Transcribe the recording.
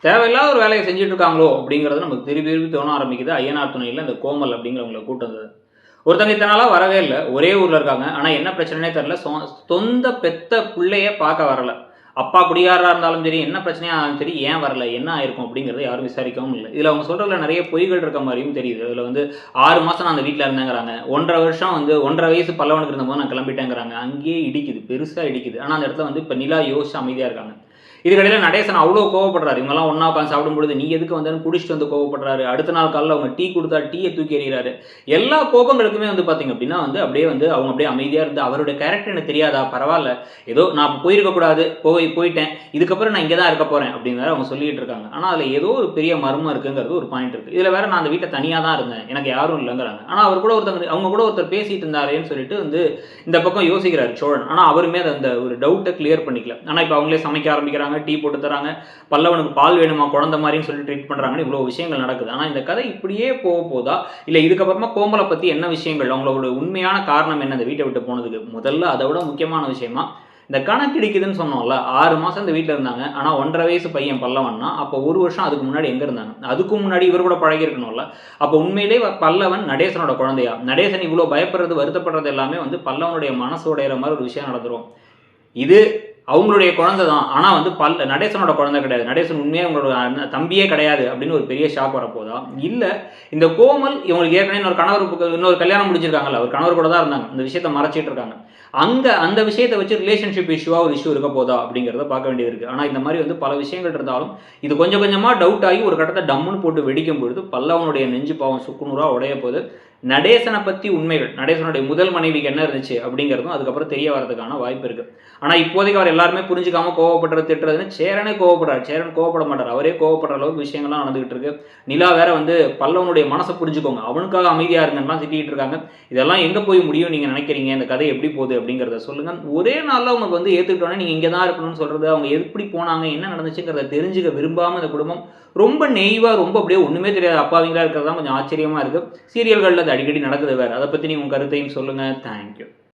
தேவையில்லாத ஒரு வேலையை செஞ்சுட்டு இருக்காங்களோ அப்படிங்கிறது நமக்கு திருப்பி திருப்பி தோண ஆரம்பிக்குது. ஐயனார் துணையில் இந்த கோமல் அப்படிங்கிறவங்களை கூட்டம் வந்தது. ஒருத்தங்க இத்தனை நாளாக வரவே இல்லை. ஒரே ஊரில் இருக்காங்க. ஆனால் என்ன பிரச்சனைனே தெரில சொ- சொந்த பெத்த பிள்ளைய பார்க்க வரல. அப்பா குடிகாரராக இருந்தாலும் சரி என்ன பிரச்சனையாக இருந்தாலும் சரி ஏன் வரல? என்ன ஆயிருக்கும் அப்படிங்கிறத யாரும் விசாரிக்கவும் இல்லை. இதில் அவங்க சொல்கிறதுல நிறைய பொய்கள் இருக்க மாதிரியும் தெரியுது. இதில் வந்து ஆறு மாதம் நான் அந்த வீட்டில் இருந்தேங்கிறாங்க. ஒன்றரை வருஷம் வந்து ஒன்றரை வயசு பல்லவனுக்கு இருந்தபோது நான் கிளம்பிட்டேங்கிறாங்க. அங்கேயே இடிக்குது. பெருசாக இடிக்குது. ஆனால் அந்த இடத்துல வந்து இப்போ நிலா யோசிச்சு அமைதியாக இருக்காங்க. இதுக்கடையில் நடேசன் அவ்வளோ கோவப்படுறாரு. இவங்கெல்லாம் ஒன்றா உட்காந்து சாப்பிடும்பொழுது நீ எதுக்கு வந்தேன்னு குடிச்சிட்டு வந்து கோவப்படுறாரு. அடுத்த நாள் காலையில் அவங்க டீ கொடுத்தா டீயை தூக்கி எறிகிறாரு. எல்லா கோபங்களுக்குமே வந்து பார்த்தீங்க அப்படின்னா வந்து அப்படியே வந்து அவங்க அப்படியே அமைதியாக இருந்து அவருடைய கேரக்டர் எனக்கு தெரியாதா? பரவாயில்ல. ஏதோ நான் போயிருக்கக்கூடாது போய் போயிட்டேன். இதுக்கப்புறம் நான் இங்கே தான் இருக்க போகிறேன் அப்படின்னு அவங்க சொல்லிட்டு இருக்காங்க. ஆனால் அதில் ஏதோ ஒரு பெரிய மர்மம் இருக்குங்கிறது ஒரு பாயிண்ட் இருக்குது இதில் வேற நான் அந்த வீட்டில் தனியாக தான் இருந்தேன். எனக்கு யாரும் இல்லைங்கிறாங்க. ஆனால் அவர் கூட ஒருத்தங்க அவங்க கூட ஒருத்தர் பேசிட்டு இருந்தாரேன்னு சொல்லிட்டு வந்து இந்த பக்கம் யோசிக்கிறார் சோழன். ஆனால் அவருமே அந்த ஒரு டவுட்டை கிளியர் பண்ணிக்கல. ஆனால் இப்போ அவங்களே சமைக்க ஆரம்பிக்கிறாங்க. டீ போட்டு தராங்க பல்லவனுக்கு பால் வேணுமா குழந்தை மாதிரின்னு சொல்லி ட்ரீட் பண்ணுறாங்கன்னு இவ்வளோ விஷயங்கள் நடக்குது. ஆனால் இந்த கதை இப்படியே போக போதா? இல்லை இதுக்கப்புறமா கோமலை பற்றி என்ன விஷயங்கள்? அவங்களோட உண்மையான காரணம் என்ன இந்த வீட்டை விட்டு போனதுக்கு முதல்ல அதை விட முக்கியமான விஷயமா? இந்த கணக்கிடிக்குதுன்னு சொன்னோம்ல ஆறு மாதம் இந்த வீட்டில் இருந்தாங்க. ஆனால் ஒன்றரை வயசு பையன் பல்லவன்னா அப்போ ஒரு வருஷம் அதுக்கு முன்னாடி எங்கே இருந்தாங்க? அதுக்கு முன்னாடி இவர் கூட பழகிருக்கணும்ல அப்போ உண்மையிலே பல்லவன் நடேசனோட குழந்தையா? நடேசன் இவ்வளோ பயப்படுறது வருத்தப்படுறது எல்லாமே வந்து பல்லவனுடைய மனசு உடையிற மாதிரி ஒரு விஷயம் நடந்துரும். இது அவங்களுடைய குழந்தை தான். ஆனால் வந்து பல் நடேசனோட குழந்தை கிடையாது. நடேசன் உண்மையாக இவங்களோட தம்பியே கிடையாது அப்படின்னு ஒரு பெரிய ஷாக் வரப்போதா? இல்லை இந்த கோமல் இவங்களுக்கு ஏற்கனவே இன்னொரு கணவர் இன்னொரு கல்யாணம் முடிச்சிருக்காங்கல்ல ஒரு கணவர் கூட தான் இருந்தாங்க. இந்த விஷயத்தை மறைச்சிட்டு இருக்காங்க. அங்கே அந்த விஷயத்தை வச்சு ரிலேஷன்ஷிப் இஷ்யூவாக ஒரு இஷ்யூ இருக்க போதா அப்படிங்கிறத பார்க்க வேண்டியது இருக்குது ஆனால் இந்த மாதிரி வந்து பல விஷயங்கள் இருந்தாலும் இது கொஞ்சம் கொஞ்சமாக டவுட் ஆகி ஒரு கட்டத்தை டம்முன்னு போட்டு வெடிக்கும் பொழுது பல்லவனுடைய நெஞ்சு பாவம் சுக்குநூறாக உடைய போது நடேசனை பற்றி உண்மைகள். நடேசனுடைய முதல் மனைவிக்கு என்ன இருந்துச்சு அப்படிங்கிறதும் அதுக்கப்புறம் தெரிய வரதுக்கான வாய்ப்பு இருக்குது ஆனால் இப்போதைக்கு அவர் எல்லாருமே புரிஞ்சுக்காம கோவப்படுறது திட்டுறதுன்னு சேரனே கோவப்படுறார். சேரன் கோவப்பட மாட்டார். அவரே கோவப்படுற அளவுக்கு விஷயங்கள்லாம் நடந்துகிட்டு இருக்கு. நிலா வேற வந்து பல்லவனுடைய மனசை புரிஞ்சுக்கோங்க. அவனுக்காக அமைதியாக இருங்கன்னு திட்டிகிட்டு இருக்காங்க. இதெல்லாம் எங்கே போய் முடியும் நீங்கள் நினைக்கிறீங்க? இந்த கதை எப்படி போகுது அப்படிங்கிறத சொல்லுங்க. ஒரே நாளில் அவங்க வந்து ஏற்றுக்கிட்டோன்னே நீங்கள் இங்கே தான் இருக்கணும்னு சொல்கிறது அவங்க எப்படி போனாங்க என்ன நடந்துச்சுங்கிறத தெரிஞ்சுக்க விரும்பாமல் இந்த குடும்பம் ரொம்ப நெய்வாக ரொம்ப அப்படியே ஒன்றுமே தெரியாது அப்பாவிங்களா இருக்கிறது தான் கொஞ்சம் ஆச்சரியமாக இருக்குது சீரியல்களில் அது அடிக்கடி நடக்குது வேறு. அதை பற்றி நீங்கள் உங்கள் கருத்தையும் சொல்லுங்கள் தேங்க்யூ